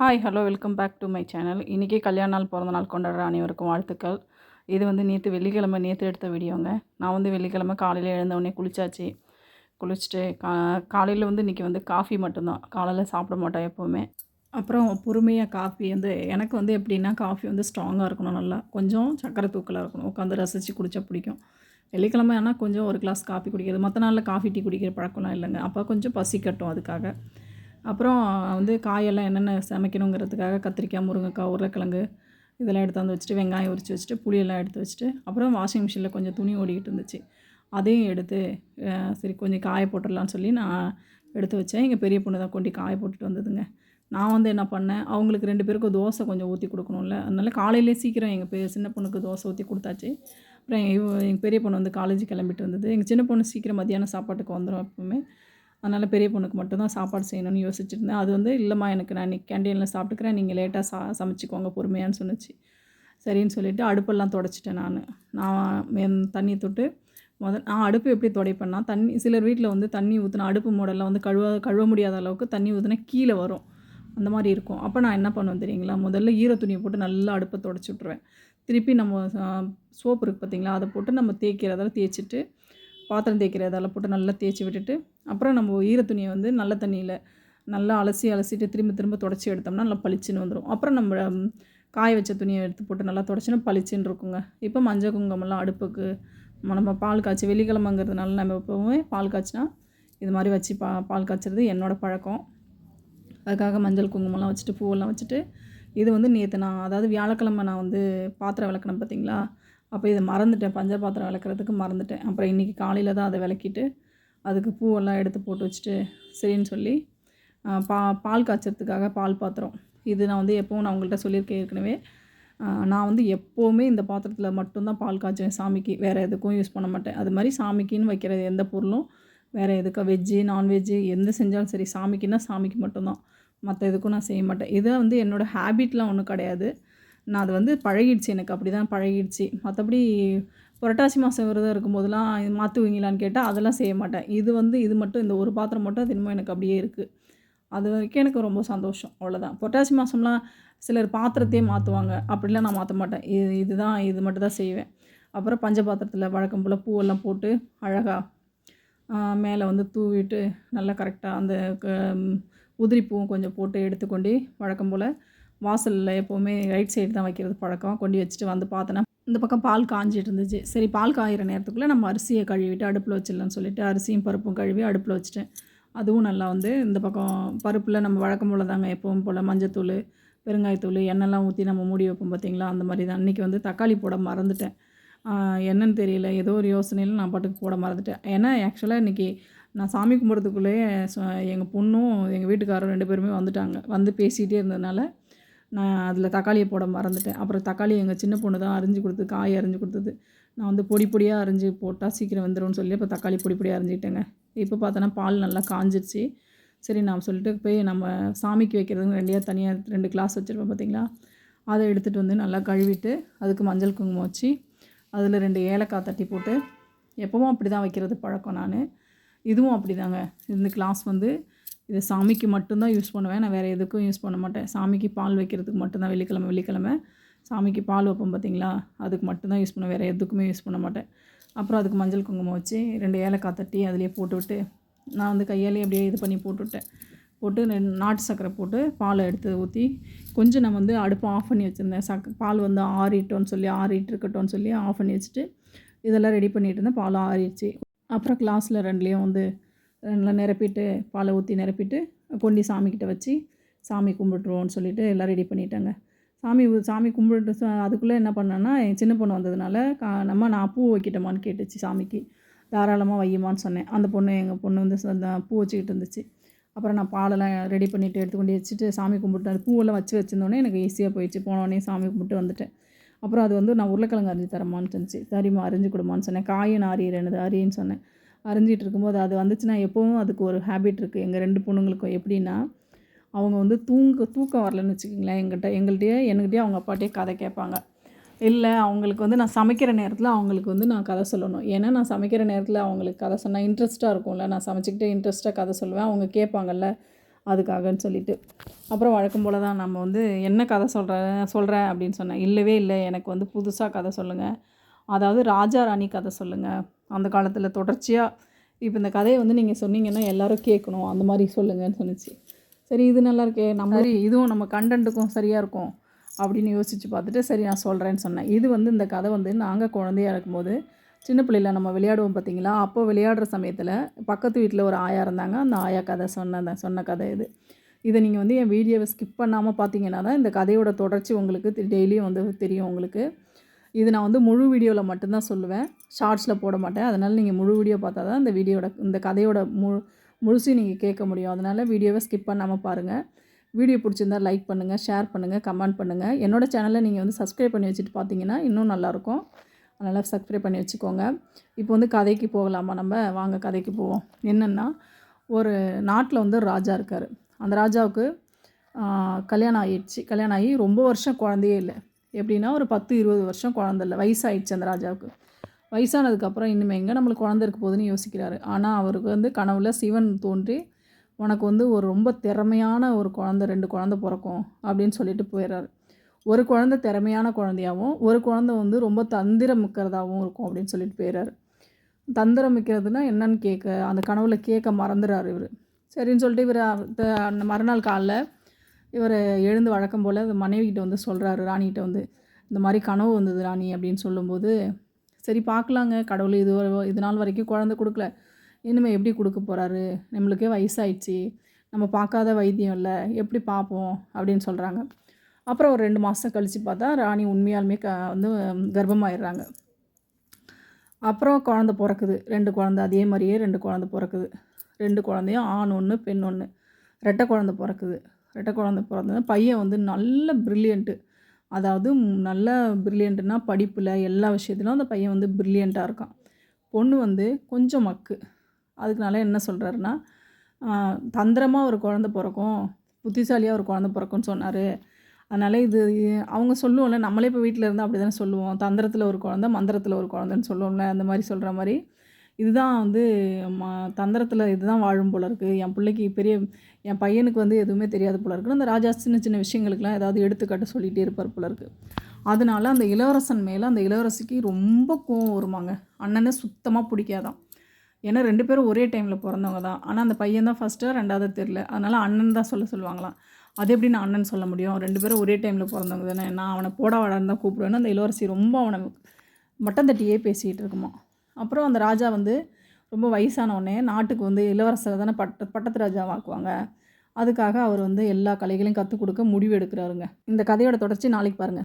Hi hello welcome back to my channel இன்றைக்கி கல்யாண நாள் பிறந்த நாள் கொண்டாடுற அனைவருக்கும் வாழ்த்துக்கள். இது வந்து நேற்று வெள்ளிக்கிழமை நேற்று எடுத்த வீடியோங்க. நான் வந்து வெள்ளிக்கிழமை காலையில் எழுந்தவுடனே குளிச்சாச்சு. குளிச்சுட்டு கா காலையில் வந்து இன்றைக்கி வந்து காஃபி மட்டும்தான். காலையில் சாப்பிட மாட்டேன் எப்போவுமே. அப்புறம் பொறுமையாக காஃபி வந்து எனக்கு வந்து எப்படின்னா காஃபி வந்து ஸ்ட்ராங்காக இருக்கணும் நல்லா. கொஞ்சம் சக்கரை தூக்கலாக இருக்கணும். உட்காந்து ரசித்து குடித்தா பிடிக்கும். வெள்ளிக்கிழமை ஆனால் கொஞ்சம் ஒரு கிளாஸ் காஃபி குடிக்கிறது. மற்ற நாளில் காஃபி டீ குடிக்கிற பழக்கம்லாம் இல்லைங்க. அப்போ கொஞ்சம் பசி கட்டும் அதுக்காக. அப்புறம் வந்து காயெல்லாம் என்னென்ன சமைக்கணுங்கிறதுக்காக கத்திரிக்காய் முருங்கைக்காய் உருளைக்கிழங்கு இதெல்லாம் எடுத்து வந்து வச்சுட்டு வெங்காயம் உரித்து வச்சுட்டு புளியெல்லாம் எடுத்து வச்சுட்டு அப்புறம் வாஷிங் மிஷினில் கொஞ்சம் துணி ஓடிக்கிட்டு இருந்துச்சு. அதையும் எடுத்து சரி கொஞ்சம் காய போட்டுடலான்னு சொல்லி நான் எடுத்து வச்சேன். எங்கள் பெரிய பொண்ணு தான் கொண்டு காய போட்டுட்டு வந்ததுங்க. நான் வந்து என்ன பண்ணேன் அவங்களுக்கு ரெண்டு பேருக்கும் தோசை கொஞ்சம் ஊற்றி கொடுக்கணும்ல. அதனால காலையிலே சீக்கிரம் எங்கள் பெ சின்ன பொண்ணுக்கு தோசை ஊற்றி கொடுத்தாச்சு. அப்புறம் எங்கள் எங்கள் பெரிய பொண்ணு வந்து காலேஜ் கிளம்பிட்டு வந்தது. எங்கள் சின்ன பொண்ணு சீக்கிரம் மத்தியானம் சாப்பாட்டுக்கு வந்துடும் எப்பவுமே. அதனால் பெரிய பொண்ணுக்கு மட்டும்தான் சாப்பாடு செய்யணும்னு யோசிச்சுருந்தேன். அது வந்து இல்லைம்மா எனக்கு நான் இன்னைக்கு கேண்டீனில் சாப்பிட்டுக்கிறேன். நீங்கள் லேட்டாக சா சமைச்சிக்கோங்க பொறுமையான்னு சொன்னிச்சு. சரின்னு சொல்லிவிட்டு அடுப்பெல்லாம் தொடச்சிட்டேன் நான். நான் தண்ணி தொட்டு முதல் நான் அடுப்பு எப்படி துடைப்பேன்னா தண்ணி சிலர் வீட்டில் வந்து தண்ணி ஊற்றின அடுப்பு மூடெல்லாம் வந்து கழுவ கழுவ முடியாத அளவுக்கு தண்ணி ஊற்றினா கீழே வரும். அந்த மாதிரி இருக்கும். அப்போ நான் என்ன பண்ணுவேன் தெரியுங்களா? முதல்ல ஈர துணியை போட்டு நல்லா அடுப்பை தொடச்சி விட்ருவேன் திருப்பி நம்ம சோப்பு இருக்குது பார்த்தீங்களா அதை போட்டு நம்ம தேய்க்கிறதால தேய்ச்சிட்டு பாத்திரம் தேய்க்கிறதால போட்டு நல்லா தேய்ச்சி விட்டுட்டு அப்புறம் நம்ம ஈர துணியை வந்து நல்ல தண்ணியில் நல்லா அலசி அலசிட்டு திரும்ப திரும்ப தொடச்சி எடுத்தோம்னா நல்லா பளிச்சுன்னு வந்துடும் அப்புறம் நம்ம காய வச்ச துணியை எடுத்து போட்டு நல்லா தொடச்சினா பளிச்சுன்னு இருக்குங்க. இப்போ மஞ்சள் குங்குமம்லாம் அடுப்புக்கு நம்ம பால் காய்ச்சி வெள்ளிக்கிழமைங்கிறதுனால நம்ம எப்போவுமே பால் காய்ச்சினா இது மாதிரி வச்சு பா பால் காய்ச்சறது என்னோடய பழக்கம். அதுக்காக மஞ்சள் குங்குமம்லாம் வச்சுட்டு பூவெல்லாம் வச்சுட்டு இது வந்து நேற்று நான் அதாவது வியாழக்கிழமை நான் வந்து பாத்திரம் விளக்கணும் பார்த்தீங்களா அப்போ இதை மறந்துட்டேன். பஞ்ச பாத்திரம் விளக்குறதுக்கு மறந்துட்டேன். அப்புறம் இன்றைக்கி காலையில் தான் அதை விளக்கிட்டு அதுக்கு பூவெல்லாம் எடுத்து போட்டு வச்சுட்டு சரின்னு சொல்லி பா பால் காய்ச்சறதுக்காக பால் பாத்திரம். இது நான் வந்து எப்போவும் நான் உங்கள்கிட்ட சொல்லியிருக்கேன் ஏற்கனவே. நான் வந்து எப்போவுமே இந்த பாத்திரத்தில் மட்டும்தான் பால் காய்ச்சுவேன் சாமிக்கு. வேறு எதுக்கும் யூஸ் பண்ண மாட்டேன். அது மாதிரி சாமிக்குன்னு வைக்கிற எந்த பொருளும் வேறு எதுக்கும் வெஜ்ஜு நான்வெஜ்ஜு எந்த செஞ்சாலும் சரி சாமிக்குன்னா சாமிக்கு மட்டும்தான். மற்ற எதுக்கும் நான் செய்ய மாட்டேன். இதை வந்து என்னோடய ஹேபிட்லாம் ஒன்றும் கிடையாது. நான் அது வந்து பழகிடுச்சு எனக்கு அப்படி தான் பழகிடுச்சு. மற்றபடி புரட்டாசி மாதம் விரதம் இருக்கும்போதெல்லாம் இது மாற்றுவீங்களான்னு கேட்டால் அதெல்லாம் செய்ய மாட்டேன். இது வந்து இது மட்டும் இந்த ஒரு பாத்திரம் மட்டும் தினமும் எனக்கு அப்படியே இருக்குது அது வரைக்கும் எனக்கு ரொம்ப சந்தோஷம். அவ்வளோதான் புரட்டாசி மாதம்லாம் சிலர் பாத்திரத்தையே மாற்றுவாங்க அப்படிலாம் நான் மாற்ற மாட்டேன். இது இதுதான் இது மட்டும் தான் செய்வேன். அப்புறம் பஞ்ச பாத்திரத்தில் வழக்கம் போல் பூவெல்லாம் போட்டு அழகாக மேலே வந்து தூவிட்டு நல்லா கரெக்டாக அந்த க- உதிரி பூவும் கொஞ்சம் போட்டு எடுத்துக்கொண்டு வழக்கம் போல் வாசலில் எப்போவுமே ரைட் சைடு தான் வைக்கிறது பழக்கம். கொண்டு வச்சுட்டு வந்து பார்த்தோன்னா இந்த பக்கம் பால் காஞ்சிட்டு இருந்துச்சு. சரி பால் காயிற நேரத்துக்குள்ளே நம்ம அரிசியை கழுவிட்டு அடுப்பில் வச்சிடலாம்னு சொல்லிட்டு அரிசியும் பருப்பும் கழுவி அடுப்பில் வச்சுட்டேன். அதுவும் நல்லா வந்து இந்த பக்கம் பருப்பில் நம்ம வழக்கம் போல் தாங்க எப்பவும் போல் மஞ்சத்தூள் பெருங்காயத்தூள் எண்ணெய்லாம் ஊற்றி நம்ம மூடி வைப்போம் பார்த்தீங்களா? அந்த மாதிரி தான். அன்றைக்கி வந்து தக்காளி போட மறந்துட்டேன். என்னன்னு தெரியல. ஏதோ ஒரு யோசனையில் நான் பாட்டுக்கு போட மறந்துட்டேன். ஏன்னா ஆக்சுவலாக இன்றைக்கி நான் சாமி கும்பிட்றதுக்குள்ளேயே எங்கள் பொண்ணும் எங்கள் வீட்டுக்காரரும் ரெண்டு பேருமே வந்துட்டாங்க. வந்து பேசிகிட்டே இருந்ததுனால நான் அதில் தக்காளியை போட மறந்துட்டேன். அப்புறம் தக்காளி எங்கள் சின்ன பொண்ணு தான் அரிஞ்சு கொடுத்து காய் அரிஞ்சு கொடுத்தது. நான் வந்து பொடி பொடியாக அரிஞ்சு போட்டால் சீக்கிரம் வந்துடும் சொல்லி இப்போ தக்காளி பொடி பொடியாக அரிஞ்சிக்கிட்டேங்க. இப்போ பார்த்தோன்னா பால் நல்லா காஞ்சிருச்சு. சரி நான் சொல்லிட்டு போய் நம்ம சாமிக்கு வைக்கிறதுக்கு ரெண்டியாக தனியாக ரெண்டு கிளாஸ் வச்சுருப்பேன் பார்த்தீங்களா? அதை எடுத்துகிட்டு வந்து நல்லா கழுவிட்டு அதுக்கு மஞ்சள் குங்குமம் வச்சு அதில் ரெண்டு ஏலக்காய் தட்டி போட்டு எப்பவும் அப்படி தான் வைக்கிறது பழக்கம் நான். இதுவும் அப்படி தாங்க இந்த கிளாஸ் வந்து இது சாமிக்கு மட்டும்தான் யூஸ் பண்ணுவேன். நான் வேறு எதுக்கும் யூஸ் பண்ண மாட்டேன். சாமிக்கு பால் வைக்கிறதுக்கு மட்டும்தான் வெள்ளிக்கிழமை வெள்ளிக்கிழமை. சாமிக்கு பால் வைப்போம் பார்த்தீங்களா அதுக்கு மட்டும்தான் யூஸ் பண்ணுவேன். வேறு எதுக்குமே யூஸ் பண்ண மாட்டேன். அப்புறம் அதுக்கு மஞ்சள் குங்குமம் வச்சு ரெண்டு ஏலக்காய் தட்டி அதிலே போட்டுவிட்டு நான் வந்து கையாலே அப்படியே இது பண்ணி போட்டுவிட்டேன். போட்டு ரெண்டு நாட்டு சர்க்கரை போட்டு பாலை எடுத்து ஊற்றி கொஞ்சம் நான் வந்து அடுப்பை ஆஃப் பண்ணி வச்சுருந்தேன். சக் பால் வந்து ஆறிட்டோன்னு சொல்லி ஆறிட்டு இருக்கட்டும்னு சொல்லி ஆஃப் பண்ணி வச்சுட்டு இதெல்லாம் ரெடி பண்ணிட்டு இருந்தேன். பால் ஆறிடுச்சு. அப்புறம் கிளாஸில் ரெண்டுலேயும் வந்து நல்லா நிரப்பிட்டு பாலை ஊற்றி நிரப்பிட்டு கொண்டு சாமிக்கிட்ட வச்சு சாமி கும்பிட்ருவோன்னு சொல்லிட்டு எல்லாம் ரெடி பண்ணிட்டாங்க. சாமி சாமி கும்பிட்டு அதுக்குள்ளே என்ன பண்ணேன்னா என் சின்ன பொண்ணு வந்ததுனால கா நம்ம நான் பூ வைக்கிட்டோமான்னு கேட்டுச்சு சாமிக்கு. தாராளமாக வையுமான்னு சொன்னேன். அந்த பொண்ணு எங்கள் பொண்ணு வந்து சொந்த பூ வச்சுக்கிட்டு இருந்துச்சு. அப்புறம் நான் பாலெல்லாம் ரெடி பண்ணிவிட்டு எடுத்து கொண்டு வச்சுட்டு சாமி கும்பிட்டு அது பூவெல்லாம் வச்சு வச்சுருந்தோடனே எனக்கு ஈஸியாக போயிடுச்சு. போனோடனே சாமி கும்பிட்டு வந்துட்டேன். அப்புறம் அது வந்து நான் உருளைக்கிழங்கு அரிஞ்சு தரமான்னு சொன்னிச்சு. சரிம்மா அரிஞ்சு கொடுமான்னு சொன்னேன். காயும் நான் அரியறேனது அரின்னு சொன்னேன். அரைஞ்சிட்டு இருக்கும்போது அது வந்துச்சுன்னா எப்போவும் அதுக்கு ஒரு ஹேபிட் இருக்குது எங்கள் ரெண்டு பொண்ணுங்களுக்கும் எப்படின்னா அவங்க வந்து தூங்க தூக்கம் வரலன்னு வச்சுக்கோங்களேன் எங்கிட்ட எங்கள்கிட்டயே என்கிட்டயே அவங்க அப்பாட்டே கதை கேட்பாங்க. இல்லை அவங்களுக்கு வந்து நான் சமைக்கிற நேரத்தில் அவங்களுக்கு வந்து நான் கதை சொல்லணும். ஏன்னா நான் சமைக்கிற நேரத்தில் அவங்களுக்கு கதை சொன்னால் இன்ட்ரெஸ்ட்டாக இருக்கும்ல. நான் சமைச்சிக்கிட்டே இன்ட்ரெஸ்ட்டாக கதை சொல்லுவேன். அவங்க கேட்பாங்கல்ல அதுக்காகன்னு சொல்லிட்டு. அப்புறம் வழக்கம் போல் தான் நம்ம வந்து என்ன கதை சொல்கிறேன் சொல்கிறேன் அப்படின்னு சொன்னேன். இல்லவே இல்லை. எனக்கு வந்து புதுசாக கதை சொல்லுங்கள் அதாவது ராஜா ராணி கதை சொல்லுங்கள் அந்த காலத்தில் தொடர்ச்சியாக இப்போ இந்த கதையை வந்து நீங்கள் சொன்னீங்கன்னா எல்லோரும் கேட்கணும். அந்த மாதிரி சொல்லுங்கன்னு சொன்னிச்சு. சரி இது நல்லா இருக்கே. நம்ம மாதிரி இதுவும் நம்ம கண்டென்ட்டுக்கும் சரியாக இருக்கும் அப்படின்னு யோசித்து பார்த்துட்டு சரி நான் சொல்கிறேன்னு சொன்னேன். இது வந்து இந்த கதை வந்து நாங்கள் குழந்தையா இருக்கும்போது சின்ன பிள்ளையில நம்ம விளையாடுவோம் பார்த்தீங்களா? அப்போ விளையாடுற சமயத்தில் பக்கத்து வீட்டில் ஒரு ஆயா இருந்தாங்க. அந்த ஆயா கதை சொன்ன சொன்ன கதை இது. இதை நீங்கள் வந்து என் வீடியோவை ஸ்கிப் பண்ணாமல் பார்த்தீங்கன்னா தான் இந்த கதையோட தொடர்ச்சி உங்களுக்கு டெய்லியும் வந்து தெரியும் உங்களுக்கு. இது நான் வந்து முழு வீடியோவில் மட்டும்தான் சொல்லுவேன். ஷார்ட்ஸில் போட மாட்டேன். அதனால் நீங்கள் முழு வீடியோ பார்த்தா தான் இந்த வீடியோட இந்த கதையோட முழு முழுசையும் நீங்கள் கேட்க முடியும். அதனால் வீடியோவை ஸ்கிப் பண்ணாமல் பாருங்கள் வீடியோ பிடிச்சிருந்தா லைக் பண்ணுங்கள் ஷேர் பண்ணுங்கள் கமெண்ட் பண்ணுங்கள் என்னோட சேனலை நீங்கள் வந்து சப்ஸ்கிரைப் பண்ணி வச்சுட்டு பார்த்தீங்கன்னா இன்னும் நல்லாயிருக்கும். அதனால் சப்ஸ்கிரைப் பண்ணி வச்சுக்கோங்க. இப்போ வந்து கதைக்கு போகலாமா நம்ம? வாங்க கதைக்கு போவோம். என்னென்னா ஒரு நாட்டில் வந்து ராஜா இருக்கார். அந்த ராஜாவுக்கு கல்யாணம் ஆகிடுச்சு கல்யாணம் ஆகி ரொம்ப வருஷம் குழந்தையே இல்லை. எப்படின்னா ஒரு பத்து இருபது வருஷம் குழந்த இல்லை. வயசாயிடுச்சு அந்த ராஜாவுக்கு. வயசானதுக்கப்புறம் இனிமேல் எங்கே நம்மளுக்கு குழந்த இருக்க போகுதுன்னு யோசிக்கிறாரு. ஆனால் அவருக்கு வந்து கனவுல சிவன் தோன்றி உனக்கு வந்து ஒரு ரொம்ப திறமையான ஒரு குழந்த ரெண்டு குழந்த பிறக்கும் அப்படின்னு சொல்லிட்டு போயிடுறாரு. ஒரு குழந்த திறமையான குழந்தையாகவும் ஒரு குழந்தை வந்து ரொம்ப தந்திரம் மிக்கிறதாகவும் இருக்கும் அப்படின்னு சொல்லிட்டு போயிடுறாரு. தந்திரம் மிக்கிறதுனா என்னன்னு கேட்க அந்த கனவுல கேட்க மறந்துடுறாரு இவர். சரின்னு சொல்லிட்டு இவர் அந்த மறுநாள் காலைல இவர் எழுந்து வழக்கம் போல் அந்த மனைவிக்கிட்ட வந்து சொல்கிறாரு ராணிகிட்ட வந்து இந்த மாதிரி கனவு வந்தது ராணி அப்படின்னு சொல்லும்போது சரி பார்க்கலாங்க கடவுள் இது இது நாள் வரைக்கும் குழந்தை கொடுக்கல. இனிமேல் எப்படி கொடுக்க போகிறாரு நம்மளுக்கே வயசாயிடுச்சு. நம்ம பார்க்காத வைத்தியம் இல்லை. எப்படி பார்ப்போம்? அப்படின்னு சொல்கிறாங்க அப்புறம் ஒரு ரெண்டு மாதம் கழித்து பார்த்தா ராணி உண்மையாலுமே க வந்து கர்ப்பமாயிடுறாங்க. அப்புறம் குழந்த பிறக்குது. ரெண்டு குழந்த அதே மாதிரியே ரெண்டு குழந்த பிறக்குது. ரெண்டு குழந்தையும் ஆண் ஒன்று பெண் ஒன்று ரெட்டை குழந்த பிறக்குது. ரெட்டை குழந்த பிறந்தது. பையன் வந்து நல்ல ப்ரில்லியண்ட்டு அதாவது நல்ல ப்ரில்லியண்ட்டுனா படிப்பில் எல்லா விஷயத்துலையும் அந்த பையன் வந்து ப்ரில்லியண்ட்டாக இருக்கான். பொண்ணு வந்து கொஞ்சம் மக்கு. அதுக்குனால என்ன சொல்கிறாருன்னா தந்திரமாக ஒரு குழந்த பிறக்கும். புத்திசாலியாக ஒரு குழந்த பிறக்கும்னு சொன்னார். அதனால் இது அவங்க சொல்லுவோம்ல நம்மளே இப்போ வீட்டில் இருந்தால் அப்படி தானே சொல்லுவோம். தந்திரத்தில் ஒரு குழந்த மந்திரத்தில் ஒரு குழந்தைன்னு சொல்லுவோம்ல அந்த மாதிரி சொல்கிற மாதிரி. இதுதான் வந்து ம தந்திரத்தில் இதுதான் வாழும் போல இருக்குது என் பிள்ளைக்கு பெரிய என் பையனுக்கு வந்து எதுவுமே தெரியாது போல இருக்குன்னு அந்த ராஜா சின்ன சின்ன விஷயங்களுக்கெல்லாம் ஏதாவது எடுத்துக்காட்டு சொல்லிகிட்டே இருப்பார் போல இருக்குது அதனால அந்த இளவரசன் மேலே அந்த இளவரசிக்கு ரொம்ப கோவம் வருமாங்க. அண்ணனை சுத்தமாக பிடிக்காதான். ஏன்னா ரெண்டு பேரும் ஒரே டைமில் பிறந்தவங்க தான். ஆனால் அந்த பையன் தான் ஃபஸ்ட்டு ரெண்டாவது தெரில அதனால் அண்ணன் தான் சொல்ல சொல்லுவாங்களாம். அது எப்படி நான் அண்ணன் சொல்ல முடியும்? ரெண்டு பேரும் ஒரே டைமில் பிறந்தவங்க தானே. நான் அவனை போடா வாடான்னு தான் கூப்பிடுவேன்னு அந்த இளவரசி ரொம்ப அவனை மட்டம் தட்டியே பேசிகிட்டு இருக்குமா அப்புறம் அந்த ராஜா வந்து ரொம்ப வயசான நாட்டுக்கு வந்து இளவரசர் தானே பட்ட பட்டத்து ராஜாவாக்குவாங்க. அதுக்காக அவர் வந்து எல்லா கலைகளையும் கற்றுக் கொடுக்க முடிவு எடுக்கிறாருங்க. இந்த கதையோட தொடர்ச்சி நாளைக்கு பாருங்கள்